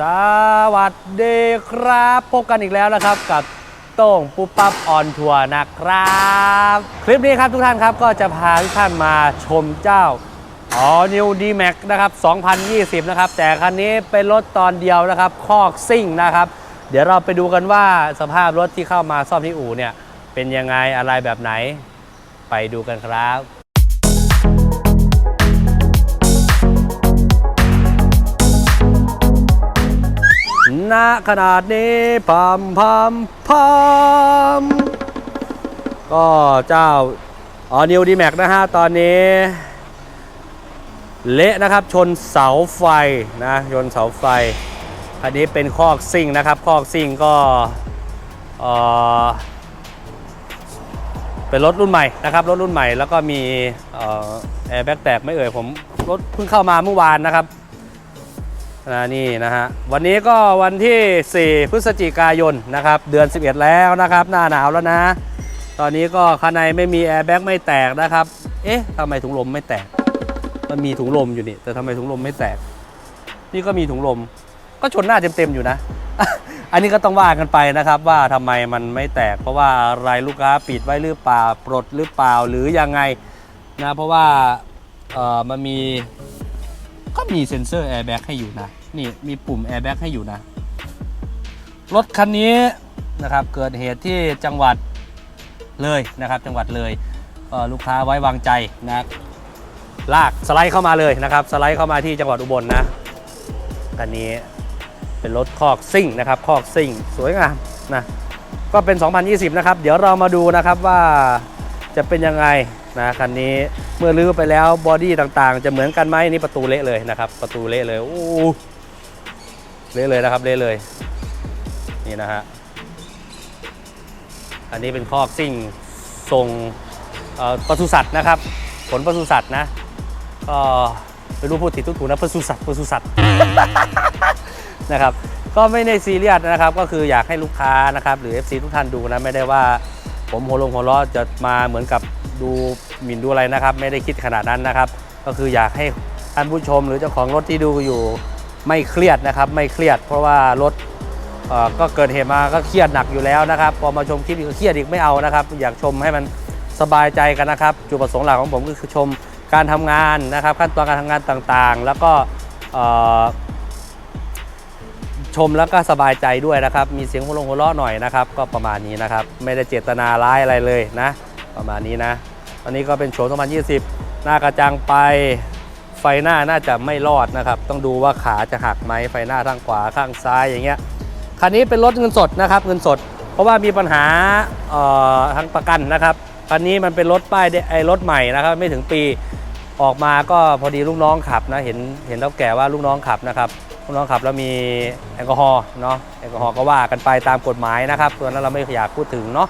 สวัสดีครับ พบกันอีกแล้วนะครับกับโต้งปุ๊บปั๊บออนทัวร์นะครับ คลิปนี้ครับทุกท่านครับก็จะพาทุกท่านมาชมเจ้าอ๋อ New D Max นะครับ 2020 นะครับ แต่คันนี้เป็นรถตอนเดียวนะครับคอกซิ่งนะครับ เดี๋ยวเราไปดูกันว่าสภาพรถที่เข้ามาซ่อมที่อู่เนี่ย เป็นยังไงอะไรแบบไหน ไปดูกันครับ ณขนาดนี้พัมพัมพัมก็เจ้าออนิวดีแม็กนะฮะ ตอนนี้ เละนะครับชนเสาไฟนะชนเสาไฟ อันนี้เป็นคอกซิ่งนะครับ คอกซิ่งก็เอ่อเป็นรถรุ่นใหม่นะครับ รถรุ่นใหม่แล้วก็มีแอร์แบ็กแตกไม่เอ่ยผมรถเพิ่งเข้ามาเมื่อวานนะครับ นะนี่นะฮะวันนี้ก็วันที่ 4 พฤศจิกายนนะครับ เดือน 11 แล้วนะครับ หน้าหนาวแล้วนะ ตอนนี้ก็ข้างในไม่มีแอร์แบ็กไม่แตกนะครับ เอ๊ะทำไมถุงลมไม่แตก มันมีถุงลมอยู่นี่ แต่ทำไมถุงลมไม่แตก นี่ก็มีถุงลม ก็ชนหน้าเต็มๆอยู่นะ อันนี้ก็ต้องว่ากันไปนะครับ ว่าทำไมมันไม่แตก เพราะว่าอะไรลูกค้าปิดไว้หรือเปล่าปลดหรือเปล่าหรือยังไงนะเพราะว่าเออมันมี ก็มีเซ็นเซอร์แอร์แบ็กให้อยู่นะ นี่มีปุ่มแอร์แบ็กให้อยู่นะ รถคันนี้นะครับเกิดเหตุที่จังหวัดเลยนะครับ จังหวัดเลยเลูกค้าไว้วางใจนะลากสไลด์เข้ามาเลยนะครับ สไลด์เข้ามาที่จังหวัดอุบลนะคันนี้เป็นรถคอกซิ่งนะครับคอกซิ่งสวยงามนะก็เป็น 2020 นะครับ เดี๋ยวเรามาดูนะครับว่าจะเป็นยังไง นะคันนี้เมื่อลื้อไปแล้วบอดี้ต่างๆ จะเหมือนกันไหมนี่ประตูเละเลยนะครับ ประตูเละเลยโอ้เละเลยนะครับเละเลย นี่นะฮะอันนี้เป็นคอกซิ่งทรงปศุสัตว์นะครับ ผลปศุสัตว์นะก็ไม่รู้พูดผิดทุกถูนะปศุสัตว์ปศุสัตว์นะครับก็ไม่ได้ซีเรียสนะครับก็คืออยากให้ลูกค้านะครับหรือ FC ทุกท่านดูนะไม่ได้ว่าผมหัวลงหัวล้อจะมาเหมือนกับ ดูหมิ่นดูอะไรนะครับ ไม่ได้คิดขนาดนั้นนะครับ ก็คืออยากให้ท่านผู้ชมหรือเจ้าของรถที่ดูอยู่ไม่เครียดนะครับ ไม่เครียด เพราะว่ารถก็เกิดเหตุมาก็เครียดหนักอยู่แล้วนะครับพอมาชมคลิปอีกเครียดอีกไม่เอานะครับ อยากชมให้มันสบายใจกันนะครับ จุดประสงค์หลักของผมก็คือชมการทำงานนะครับ ขั้นตอนการทำงานต่างๆ แล้วก็ชมแล้วก็สบายใจด้วยนะครับ มีเสียงหัวลงหัวเราะหน่อยนะครับ ก็ประมาณนี้นะครับ ไม่ได้เจตนาร้ายอะไรเลยนะ ประมาณนี้นะ อนนี้ก็เป็นโฉม2020 หน้ากระจังไป ไฟหน้าน่าจะไม่รอดนะครับ ต้องดูว่าขาจะหักไหมไฟหน้าข้างขวาข้างซ้ายอย่างเงี้ย คันนี้เป็นรถเงินสดนะครับเงินสด เพราะว่ามีปัญหาทางประกันนะครับ คันนี้มันเป็นรถป้ายไอ้รถใหม่นะครับไม่ถึงปีออกมาก็พอดีลูกน้องขับนะเห็นเห็นแล้วแก่ว่าลูกน้องขับนะครับลูกน้องขับแล้วมีแอลกอฮอล์เนาะแอลกอฮอล์ก็ว่ากันไปตามกฎหมายนะครับตัวนั้นเราไม่อยากพูดถึงเนาะ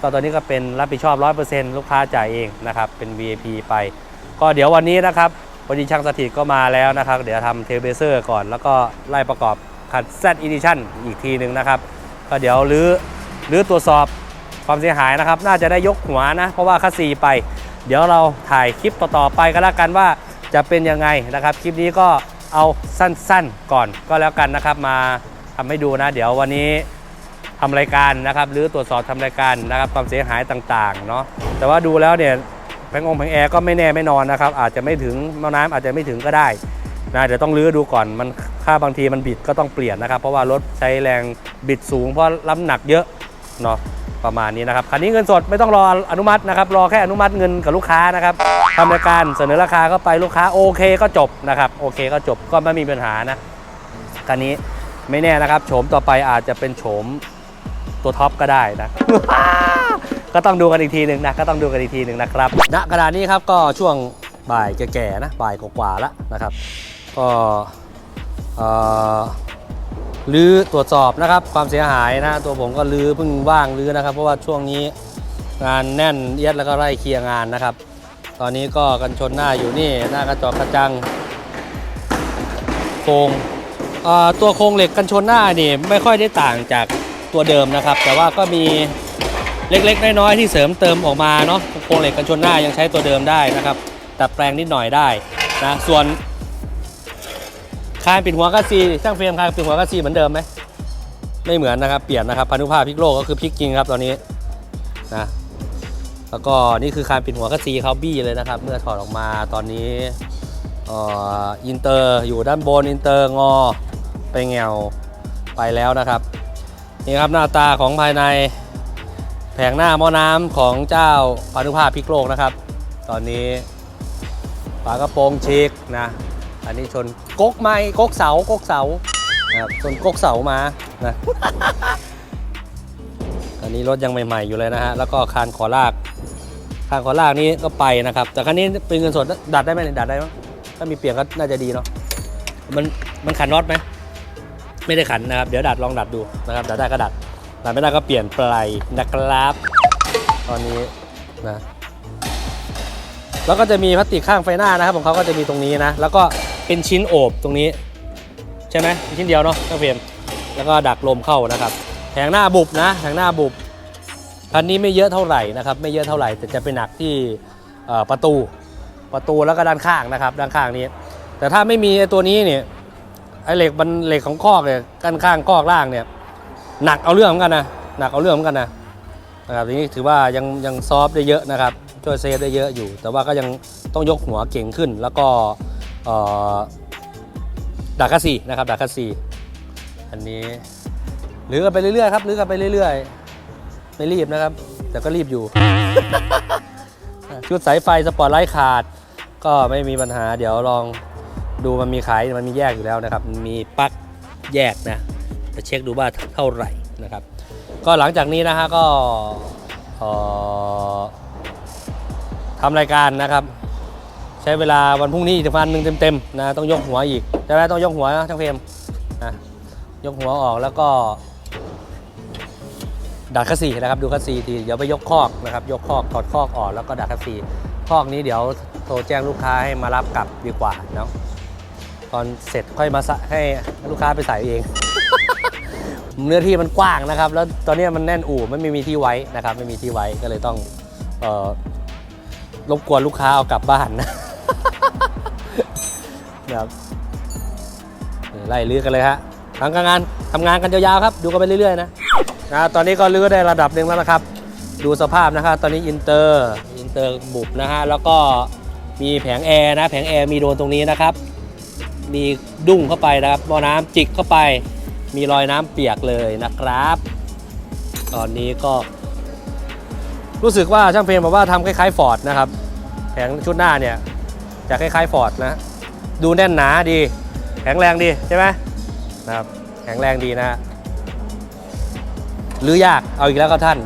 ก็ตอนนี้ก็เป็นรับผิดชอบ 100%ลูกค้าจ่ายเองนะครับเป็น VIP ไป ก็เดี๋ยววันนี้นะครับพอดีช่างสถิตก็มาแล้วนะครับ เดี๋ยวทำเทเบเซอร์ก่อน แล้วก็ไล่ประกอบคัด Z Edition อีกทีหนึ่งนะครับ ก็เดี๋ยวรื้อรื้อตรวจสอบความเสียหายนะครับ น่าจะได้ยกหัวนะ เพราะว่าคัสซีไป เดี๋ยวเราถ่ายคลิปต่อๆไปก็แล้วกันว่าจะเป็นยังไงนะครับ คลิปนี้ก็เอาสั้นๆก่อนก็แล้วกันนะครับ มาทำให้ดูนะ เดี๋ยววันนี้ ทำรายการนะครับหรือตรวจสอบทำรายการนะครับความเสียหายต่างๆเนาะแต่ว่าดูแล้วเนี่ยแผงองค์แผงแอร์ก็ไม่แน่ไม่นอนนะครับอาจจะไม่ถึงแม่น้ำอาจจะไม่ถึงก็ได้นะเดี๋ยวต้องรื้อดูก่อนมันค่าบางทีมันบิดก็ต้องเปลี่ยนนะครับ เพราะว่ารถใช้แรงบิดสูงเพราะล้ำหนักเยอะเนาะประมาณนี้นะครับคันนี้เงินสดไม่ต้องรออนุมัตินะครับรอแค่อนุมัติเงินกับลูกค้านะครับทำรายการเสนอราคาเข้าไปลูกค้าโอเคก็จบนะครับโอเคก็จบก็ไม่มีปัญหานะคันนี้ไม่แน่นะครับโฉมต่อไปอาจจะเป็นโฉม ตัวท็อปก็ได้นะ ก็ต้องดูกันอีกทีหนึ่งนะก็ต้องดูกันอีกทีหนึ่งนะครับณขณะนี้ครับก็ช่วงบ่ายแก่ๆนะบ่ายกว่าๆแล้วนะครับ ก็เอ่อลื้อตรวจสอบนะครับความเสียหายนะตัวผมก็ลื้อเพิ่งว่างลื้อนะครับ เพราะว่าช่วงนี้งานแน่นเอียดแล้วก็ไล่เคลียร์งานนะครับ ตอนนี้ก็กันชนหน้าอยู่นี่หน้ากระจกกระจังโครงเอ่อตัวโครงเหล็กกันชนหน้านี่ไม่ค่อยได้ต่างจาก ตัวเดิมนะครับ แต่ว่าก็มีเล็กๆน้อยๆที่เสริมเติมออกมาเนาะโครงเหล็กกันชนหน้ายังใช้ตัวเดิมได้นะครับดัดแปลงนิดหน่อยได้นะส่วนคานปิดหัวกัสซีช่างเฟรมคานปิดหัวกัสซีเหมือนเดิมไหมไม่เหมือนนะครับเปลี่ยนนะครับพันธุภาพพิกโลกก็คือพิกจริงครับตอนนี้นะแล้วก็นี่คือคานปิดหัวกัสซีเขาบี้เลยนะครับ เมื่อถอดออกมาตอนนี้อินเตอร์อยู่ด้านบนอินเตอร์งอไปแงวไปแล้วนะครับ นี่ครับหน้าตาของภายในแผงหน้าหม้อน้ำของเจ้าพานุภาพพิกโลกนะครับ ตอนนี้ฝากระโปรงฉีกนะอันนี้ชนก๊กไม้ก๊กเสาก๊กเสานะครับชนก๊กเสามานะอันนี้รถยังใหม่ ๆ อยู่เลยนะฮะแล้วก็คานขอลากคานขอลากนี้ก็ไปนะครับ แต่คันนี้เป็นเงินสดดัดได้ไหมดัดได้ไหมถ้ามีเปลี่ยนก็น่าจะดีเนาะมันมันขันน็อตไหม ไม่ได้ขันนะครับ เดี๋ยวดัดลองดัดดูนะครับดัดได้ก็ดัดดัดไม่ได้ก็เปลี่ยนปลายนะครับ ตอนนี้นะแล้วก็จะมีพลาสติกข้างไฟหน้านะครับของเขาก็จะมีตรงนี้นะ แล้วก็เป็นชิ้นโอบตรงนี้ใช่ไหมชิ้นเดียวเนาะเครื่องเฟรมแล้วก็ดักลมเข้านะครับแผงหน้าบุบนะแผงหน้าบุบคันนี้ไม่เยอะเท่าไหร่นะครับไม่เยอะเท่าไหร่แต่จะไปหนักที่ประตูประตูแล้วก็ด้านข้างนะครับ ด้านข้างนี้ แต่ถ้าไม่มีตัวนี้เนี่ย ไอ้เหล็กมันเหล็กของคอกเนี่ยด้านข้างคอกล่างเนี่ยหนักเอาเรื่องเหมือนกันนะหนักเอาเรื่องเหมือนกันนะนะครับทีนี้ถือว่ายังยังซอฟได้เยอะนะครับช่วยเซฟได้เยอะอยู่ แต่ว่าก็ยังต้องยกหัวเก่งขึ้น แล้วก็ดักคัสซีนะครับดักคัสซีอันนี้ลื้อกันไปเรื่อยๆครับลื้อกันไปเรื่อยๆ ไม่รีบนะครับ แต่ก็รีบอยู่ ชุดสายไฟสปอร์ตไลท์ขาด ก็ไม่มีปัญหาเดี๋ยวลอง ดูมันมีขายมันมีแยกอยู่แล้วนะครับ มีปลั๊กแยกนะจะเช็คดูว่าเท่าไหร่นะครับ ก็หลังจากนี้นะฮะก็เอ่อทำรายการนะครับ ใช้เวลาวันพรุ่งนี้อีกวันหนึ่งเต็มๆนะต้องยกหัวอีกใช่ไหมต้องยกหัวนะช่างเฟรมนะยกหัวออกแล้วก็ดัดคัสซีนะครับดูคัสซีทีเดี๋ยวไปยกคอกนะครับ ยกคอกถอดคอกออกแล้วก็ดัดคัสซีคอกนี้เดี๋ยวโทรแจ้งลูกค้าให้มารับกลับดีกว่าเนาะ อนเสร็จค่อยมาใส่ให้ลูกค้าไปใส่เอง เนื้อที่มันกว้างนะครับ แล้วตอนนี้มันแน่นอู่ไม่มีที่ไว้นะครับ ไม่มีที่ไว้ก็เลยต้องเอ่อรบกวนลูกค้าเอากลับบ้านนะนะครับนี่ไล่ลื้อกันเลยฮะทำงานทำงานกันยาวๆครับ ดูกันไปเรื่อยๆนะนะตอนนี้ก็ลื้อได้ระดับหนึ่งแล้วนะครับ ดูสภาพนะครับตอนนี้อินเตอร์อินเตอร์บุบนะฮะแล้วก็มีแผงแอร์นะแผงแอร์มีโดนตรงนี้นะครับ มีดุ้งเข้าไปนะครับบ่อน้ำจิกเข้าไป มีรอยน้ำเปียกเลยนะครับ ตอนนี้ก็ รู้สึกว่าช่างเพลงบอกว่าทำคล้ายๆฟอร์ดนะครับแผงชุดหน้าเนี่ยจะคล้ายๆฟอร์ดนะ ดูแน่นหนาดีแข็งแรงดีใช่ไหมนะครับแข็งแรงดีนะฮะหรือยากเอาอีกแล้วครับท่าน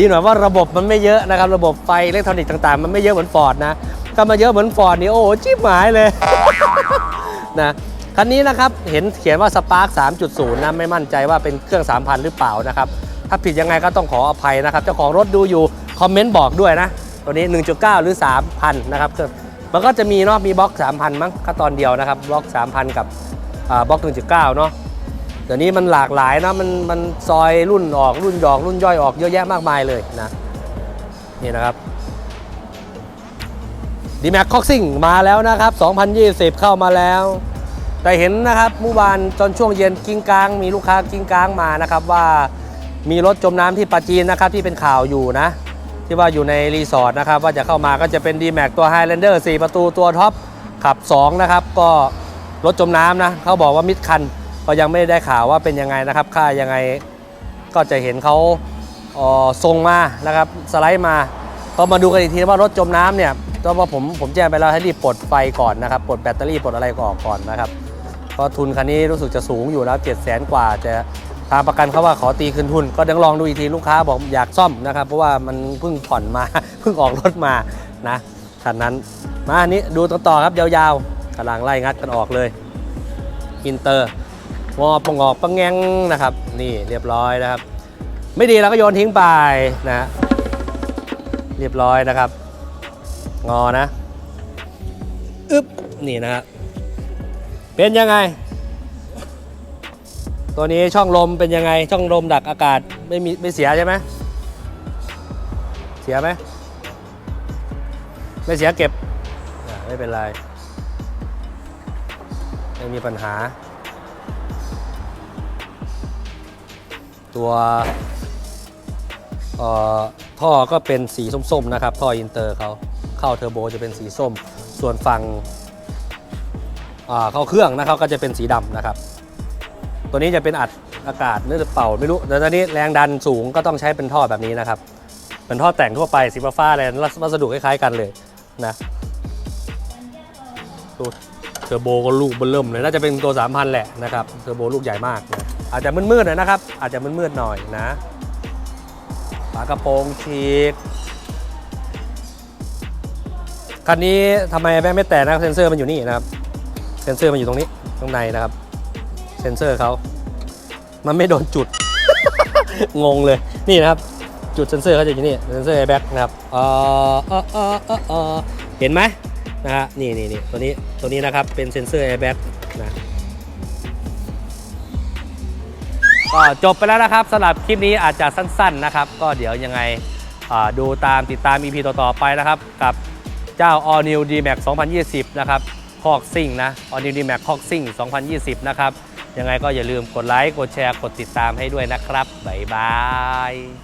ดีหน่อยว่าระบบมันไม่เยอะนะครับ ระบบไฟอิเล็กทรอนิกส์ต่างๆ มันไม่เยอะเหมือนฟอร์ดนะถ้ามาเยอะเหมือนฟอร์ดนี่โอ้โหชิบหายเลยนะคันนี้นะครับเห็นเขียนว่า Spark 3.0 นะไม่มั่นใจว่าเป็นเครื่อง 3,000 หรือเปล่านะครับ ถ้าผิดยังไงก็ต้องขออภัยนะครับ เจ้าของรถดูอยู่ คอมเมนต์บอกด้วยนะ ตัวนี้ 1.9 หรือ 3,000 นะครับเครื่องมันก็จะมีเนาะมีบล็อก 3,000 มั้งก็ตอนเดียวนะครับบล็อก 3,000 กับบล็อก 1.9 เนาะ ดี๋ยวนี้มันหลากหลายนะมันมันซอยรุ่นออกรุ่นดอกรุ่นย่อยออกเยอะแยะมากมายเลยนะนี่นะครับดีแม็กคอกซิ่งมาแล้วนะครับ 2020 เข้ามาแล้ว แต่เห็นนะครับเมื่อวานจนช่วงเย็นกิ้งกลาง มีลูกค้ากิ้งกลางมานะครับว่ามีรถจมน้ำที่ปาจีนนะครับที่เป็นข่าวอยู่นะ ที่ว่าอยู่ในรีสอร์ทนะครับว่าจะเข้ามาก็จะเป็น d m a x ตัว Highlander 4 ประตูตัวท็อปขับ 2 นะครับ ก็รถจมน้ำนะเขาบอกว่ามิดคัน ก็ยังไม่ได้ข่าวว่าเป็นยังไงนะครับ ค่ายังไงก็จะเห็นเขาเอ่อส่งมานะครับสไลด์มา ก็มาดูกันอีกทีว่ารถจมน้ำเนี่ยก็ว่าผมผมแจ้งไปแล้วให้รีบปลดไฟก่อนนะครับปลดแบตเตอรี่ปลดอะไรก็ออกก่อนนะครับเพราะทุนคันนี้รู้สึกจะสูงอยู่แล้ว7 0 0 0 0 0กว่าจะทางประกันเขาว่าขอตีคืนทุน ก็เดี๋ยวลองดูอีกทีลูกค้าบอกอยากซ่อมนะครับ เพราะว่ามันเพิ่งผ่อนมาเพิ่งออกรถมานะคันนั้นมาอันนี้ดูต่อๆครับยาวๆกำลังไล่งัดกันออกเลยอินเตอร์ งอปงอกปังแงงนะครับ นี่เรียบร้อยนะครับ ไม่ดีเราก็โยนทิ้งไปนะ เรียบร้อยนะครับ งอนะอึ๊บนี่นะครับเป็นยังไง ตัวนี้ช่องลมเป็นยังไง ช่องลมดักอากาศไม่มีไม่เสียใช่ไหมเสียไหมไม่เสียเก็บไม่เป็นไรไม่มีปัญหา ตัวท่อก็เป็นสีส้มๆนะครับ ท่ออินเตอร์เขาเข้าเทอร์โบจะเป็นสีส้ม ส่วนฝั่งเข้าเครื่องนะครับก็จะเป็นสีดำนะครับ ตัวนี้จะเป็นอัดอากาศหรือเป่าไม่รู้แต่ตอนนี้แรงดันสูงก็ต้องใช้เป็นท่อแบบนี้นะครับเป็นท่อแต่งทั่วไปสีฟ้าอะไรวัสดุคล้ายๆกันเลยนะตัวเทอร์โบก็ลูกเบนเริ่มเลยน่าจะเป็นตัว 3,000 แหละนะครับเทอร์โบลูกใหญ่มากนะ อาจจะมืดๆหน่อยนะครับ อาจจะมืดๆหน่อยนะฝากระโปรงฉีกคันนี้ทำไมแม่ไม่แตกนะครับเซนเซอร์มันอยู่นี่นะครับ เซนเซอร์มันอยู่ตรงนี้ตรงในนะครับ เซนเซอร์เขามันไม่โดนจุด งงเลยนี่นะครับ จุดเซนเซอร์เขาจะอยู่นี่เซนเซอร์แอร์แบ็กนะครับเออเออเออเออเห็นไหมนะฮะนี่นี่นี่ตัวนี้ตัวนี้นะครับเป็นเซนเซอร์แอร์แบ็กนะ ก็จบไปแล้วนะครับสำหรับคลิปนี้อาจจะสั้นๆนะครับ ก็เดี๋ยวยังไงดูตามติดตาม EP ต่อๆไปนะครับ กับเจ้า All New D Max 2020 นะครับคอกซิ่งนะ All New D Max คอกซิ่ง 2020 นะครับ ยังไงก็อย่าลืมกดไลค์ กดแชร์ กดติดตามให้ด้วยนะครับ บ๊ายบาย